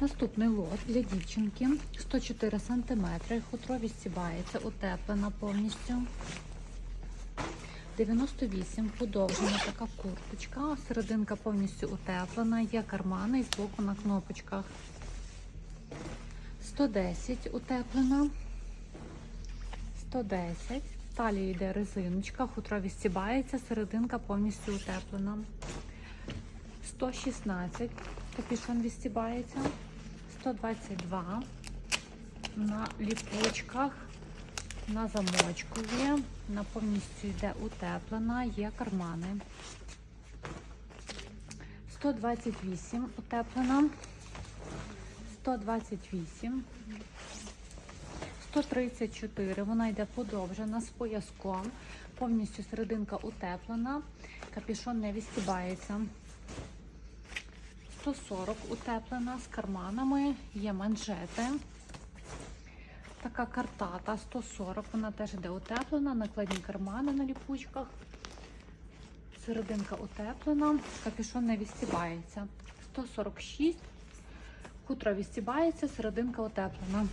Наступний лот для дівчинки 104 см, хутро відстібається, утеплена повністю. 98 подовжена така курточка, серединка повністю утеплена, є кармани і збоку на кнопочках. 110 утеплена. 110. В талії йде резиночка, хутро відстібається, серединка повністю утеплена. 116 капюшон відстібається. 122 на ліпучках, на замочку є, на повністю йде утеплена, є кармани. 128 утеплена. 128. 134, вона йде подовжена з пояском. Повністю серединка утеплена, капюшон не відстібається. 140 утеплена з карманами, є манжети. Така картата 140, вона теж йде утеплена, накладні кармани на ліпучках. Серединка утеплена, капюшон не відстібається. 146, хутро відстібається, серединка утеплена.